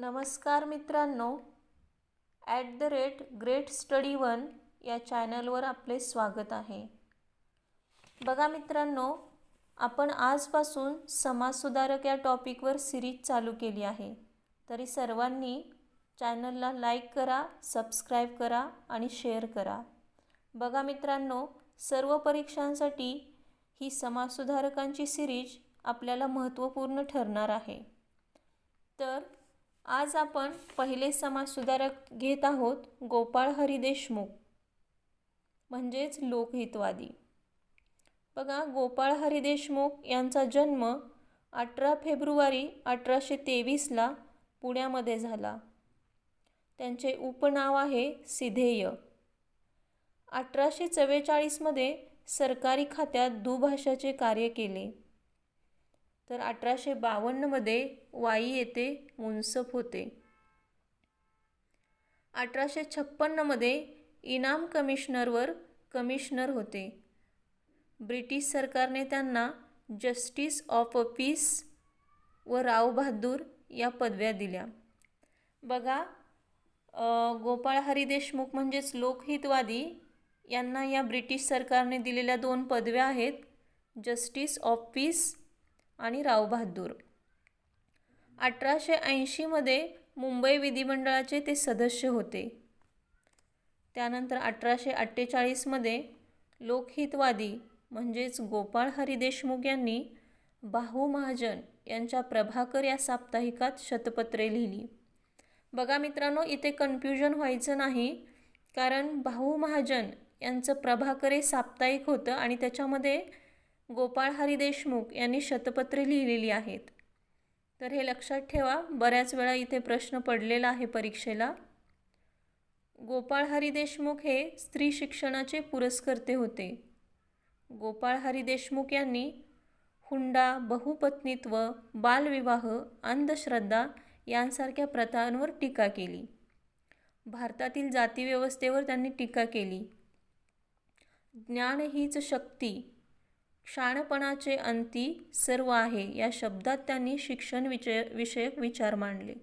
नमस्कार मित्रांनो. At the rate great study one या चॅनलवर आपले स्वागत आहे. बघा मित्रांनो आपण आजपासून समाजसुधारक या टॉपिकवर सिरीज चालू केली आहे. तरी सर्वांनी चॅनलला लाईक करा सबस्क्राईब करा आणि शेअर करा. बघा मित्रांनो सर्व परीक्षांसाठी ही समाजसुधारकांची सिरीज आपल्याला महत्त्वपूर्ण ठरणार आहे. तर आज आपण पहिले समाजसुधारक घेत आहोत गोपाळ हरी देशमुख म्हणजेच लोकहितवादी. बघा गोपाळ हरी देशमुख यांचा जन्म अठरा फेब्रुवारी अठराशे तेवीसला पुण्यामध्ये झाला. त्यांचे उपनाव आहे सिधेय. अठराशे चव्वेचाळीसमध्ये सरकारी खात्यात दुभाषाचे कार्य केले. तर अठराशे बावन्नमध्ये वाई येथे मुन्सफ होते. अठराशे छप्पन्नमध्ये इनाम कमिशनरवर कमिशनर होते. ब्रिटिश सरकारने त्यांना जस्टिस ऑफ अ पीस व राव बहादूर या पदव्या दिल्या. बघा गोपाळ हरी देशमुख म्हणजेच लोकहितवादी यांना या ब्रिटिश सरकारने दिलेल्या दोन पदव्या आहेत. जस्टिस ऑफ पीस आणि राव बहादूर. अठराशे ऐंशीमध्ये मुंबई विधिमंडळाचे ते सदस्य होते. त्यानंतर अठराशे अठ्ठेचाळीसमध्ये लोकहितवादी म्हणजेच गोपाळ हरी देशमुख यांनी बाहू महाजन यांच्या प्रभाकर या साप्ताहिकात शतपत्रे लिहिली. बघा मित्रांनो इथे कन्फ्युजन व्हायचं नाही कारण भाऊ महाजन यांचं प्रभाकर हे साप्ताहिक होतं आणि त्याच्यामध्ये गोपाळ हरी देशमुख यांनी शतपत्रे लिहिलेली आहेत. तर हे लक्षात ठेवा बऱ्याच वेळा इथे प्रश्न पडलेला आहे परीक्षेला. गोपाळ हरी देशमुख हे स्त्री शिक्षणाचे पुरस्कर्ते होते. गोपाळ हरी देशमुख यांनी हुंडा बहुपत्नीत्व बालविवाह अंधश्रद्धा यांसारख्या प्रथांवर टीका केली. भारतातील जातीव्यवस्थेवर त्यांनी टीका केली. ज्ञान हीच शक्ती शाणपणाचे अंती सर्व आहे या शब्दात त्यांनी शिक्षण विषय विषयक विचार मांडले.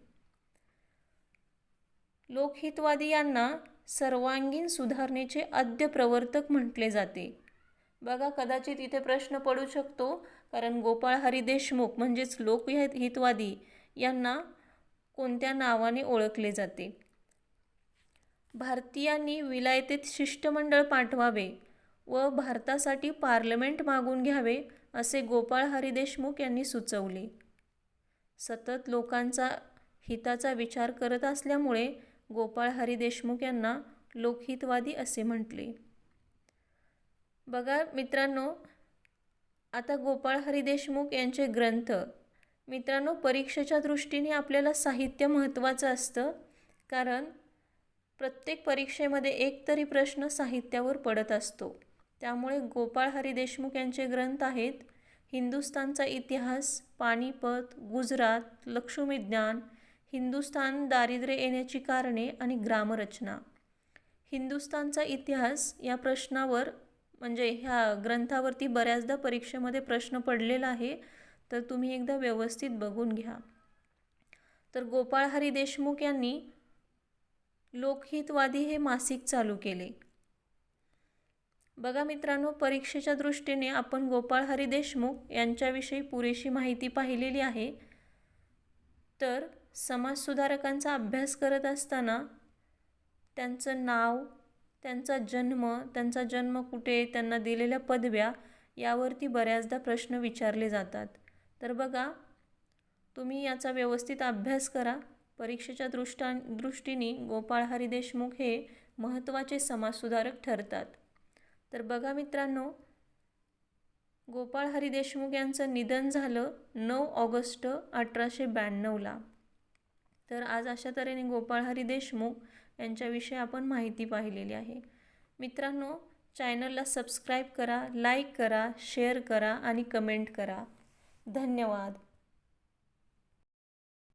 लोकहितवादी यांना सर्वांगीण सुधारणेचे आद्य प्रवर्तक म्हटले जाते. बघा कदाचित इथे प्रश्न पडू शकतो कारण गोपाळ हरी देशमुख म्हणजेच लोकहितवादी यांना कोणत्या नावाने ओळखले जाते? भारतीयांनी विलायतेत शिष्टमंडळ पाठवावे. व भारतासाठी पार्लमेंट मागून घ्यावे असे गोपाळ हरी देशमुख यांनी सुचवले. सतत लोकांचा हिताचा विचार करत असल्यामुळे गोपाळ हरी देशमुख यांना लोकहितवादी असे म्हटले. बघा मित्रांनो आता गोपाळ हरी देशमुख यांचे ग्रंथ मित्रांनो परीक्षेच्या दृष्टीने आपल्याला साहित्य महत्त्वाचं असतं कारण प्रत्येक परीक्षेमध्ये एक तरी प्रश्न साहित्यावर पडत असतो. त्यामुळे गोपाळ हरी देशमुख यांचे ग्रंथ आहेत हिंदुस्थानचा इतिहास पानिपत गुजरात लक्ष्मीज्ञान हिंदुस्थान दारिद्र्य येण्याची कारणे आणि ग्रामरचना. हिंदुस्थानचा इतिहास या प्रश्नावर म्हणजे ह्या ग्रंथावरती बऱ्याचदा परीक्षेमध्ये प्रश्न पडलेला आहे तर तुम्ही एकदा व्यवस्थित बघून घ्या. तर गोपाळ हरी देशमुख यांनी लोकहितवादी हे मासिक चालू केले. बघा मित्रांनो परीक्षेच्या दृष्टीने आपण गोपाळ हरी देशमुख यांच्याविषयी पुरेशी माहिती पाहिलेली आहे. तर समाजसुधारकांचा अभ्यास करत असताना त्यांचं नाव त्यांचा जन्म त्यांचा जन्म कुठे त्यांना दिलेल्या पदव्या यावरती बऱ्याचदा प्रश्न विचारले जातात. तर बघा तुम्ही याचा व्यवस्थित अभ्यास करा. परीक्षेच्या दृष्टा दृष्टीने गोपाळ हरी देशमुख हे महत्त्वाचे समाजसुधारक ठरतात. तर बघा मित्रांनो गोपाळ हरी देशमुख यांचं निधन झालं नऊ ऑगस्ट अठराशे ब्याण्णवला तर आज अशा तऱ्हेने गोपाळ हरी देशमुख यांच्याविषयी आपण माहिती पाहिलेली आहे. मित्रांनो चॅनलला सबस्क्राईब करा लाईक करा शेअर करा आणि कमेंट करा. धन्यवाद.